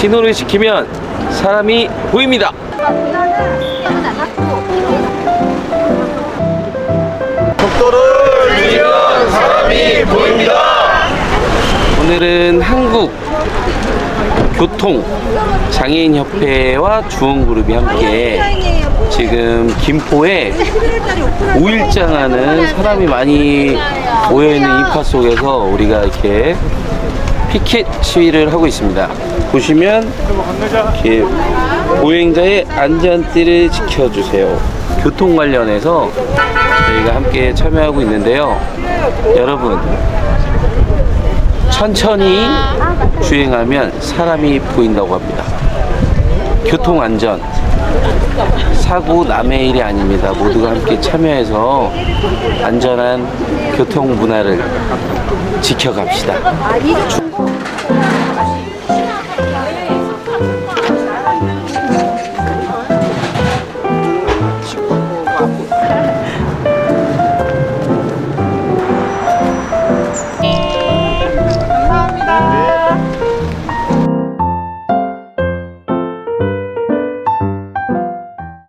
신호를 지키면 사람이 보입니다. 속도를 줄이면 사람이 보입니다. 오늘은 한국 교통 장애인 협회와 주원그룹이 함께 지금 김포에 5일장하는 사람이 많이 모여있는 인파 속에서 우리가 이렇게 피켓 시위를 하고 있습니다. 보시면 이렇게 보행자의 안전띠를 지켜주세요. 교통 관련해서 저희가 함께 참여하고 있는데요. 여러분, 천천히 주행하면 사람이 보인다고 합니다. 교통 안전, 사고 남의 일이 아닙니다. 모두가 함께 참여해서 안전한 교통 문화를 지켜갑시다.